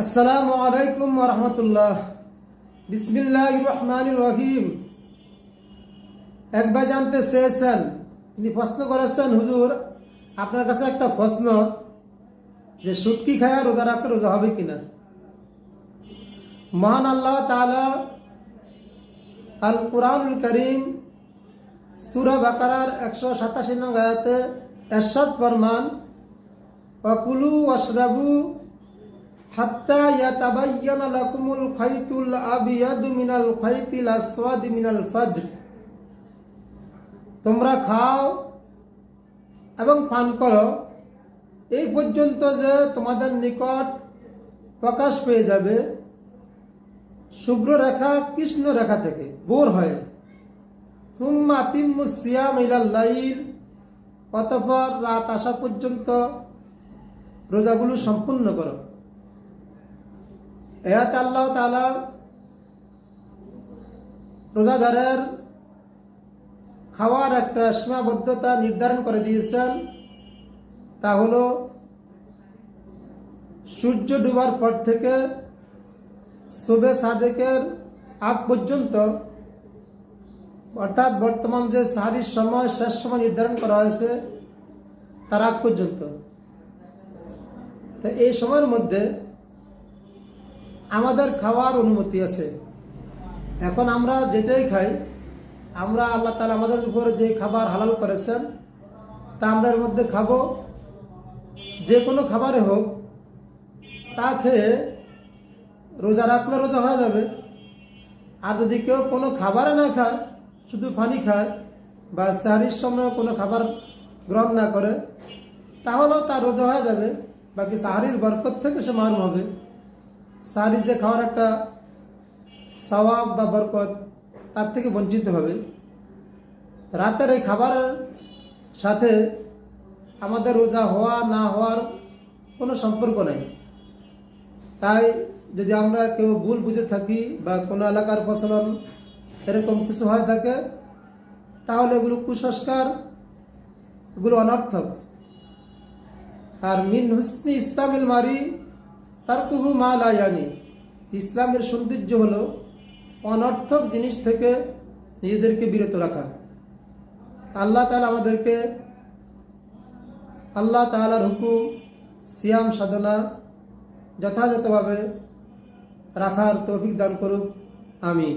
আসসালামু আলাইকুম রহমতুল্লাহ। বিসমিল্লাহ রহমান রহিম। একবার জানতে চেয়েছেন, তিনি প্রশ্ন করেছেন, হুজুর, আপনার কাছে একটা প্রশ্ন, যে সুটকি খায়া রোজা রাখলে রোজা হবে কিনা? মহান আল্লাহ তাআলা আল কোরআনুল করিম সুরা বাকারার একশো সাতাশি নং আয়াতে এরশাদ ফরমান ওয়াকুলু ওয়াশরাবু হাত্তা ইয়াতাবায়্যানা লাকুমুল খাইতুল আবিয়াদু মিনাল খাইতিল আসওয়াদি মিনাল ফাজর। তোমরা খাও এবং পান করো। এই পর্যন্ত যে তোমাদের নিকট প্রকাশ পেয়ে যাবে শুভ্র রেখা, কৃষ্ণ রেখা থেকে বোর হয়। তুম্মা তিম্মু সিয়াম ইলাল লাইল। অতঃপর রাত আসা পর্যন্ত রোজাগুলো সম্পূর্ণ করো। এহাতে আল্লাহ তালা রোজাদারের খাওয়ার একটা সীমাবদ্ধতা নির্ধারণ করে দিয়েছেন। তা হলো, সূর্য ডুবার পর থেকে শুভে সাদেকের আগ পর্যন্ত, অর্থাৎ বর্তমান যে সাহারির সময়, শেষ সময় নির্ধারণ করা হয়েছে, তার আগ পর্যন্ত। তো এই সময়ের মধ্যে আমাদের খাওয়ার অনুমতি আছে। এখন আমরা যেটাই খাই, আমরা আল্লাহ তালা আমাদের উপরে যে খাবার হালাল করেছেন, তা আমরা এর মধ্যে খাব। যে কোনো খাবারে হোক, তা খেয়ে রোজা রাখলে রোজা হয়ে যাবে। আর যদি কেউ কোনো খাবারে না খায়, শুধু পানি খায় বা সাহারির সময় কোনো খাবার গ্রহণ না করে, তাহলেও তার রোজা হয়ে যাবে, বাকি সাহারির বরকত থেকে সে মারুম হবে। সাহারি যে খাওয়ার একটা সওয়াব বা বরকত, তার থেকে বঞ্চিত হবে। রাতের এই খাবারের সাথে আমাদের রোজা হওয়া, না হওয়ার কোনো সম্পর্ক নেই। তাই যদি আমরা কেউ ভুল বুঝে থাকি বা কোনো এলাকার প্রচলন এরকম কিছু হয়ে থাকে, তাহলে এগুলো কুসংস্কার, এগুলো অনর্থক। আর মিন হুসনি ইসলামিল মারি তার কুহু মা লায়ানি। ইসলামের সৌন্দর্য হল অনর্থক জিনিস থেকে নিজেদেরকে বিরত রাখা। আল্লাহ তালা আমাদেরকে আল্লাহ তালার হুকুম, সিয়াম, সাধনা যথাযথভাবে রাখার তৌফিক দান করুক। আমি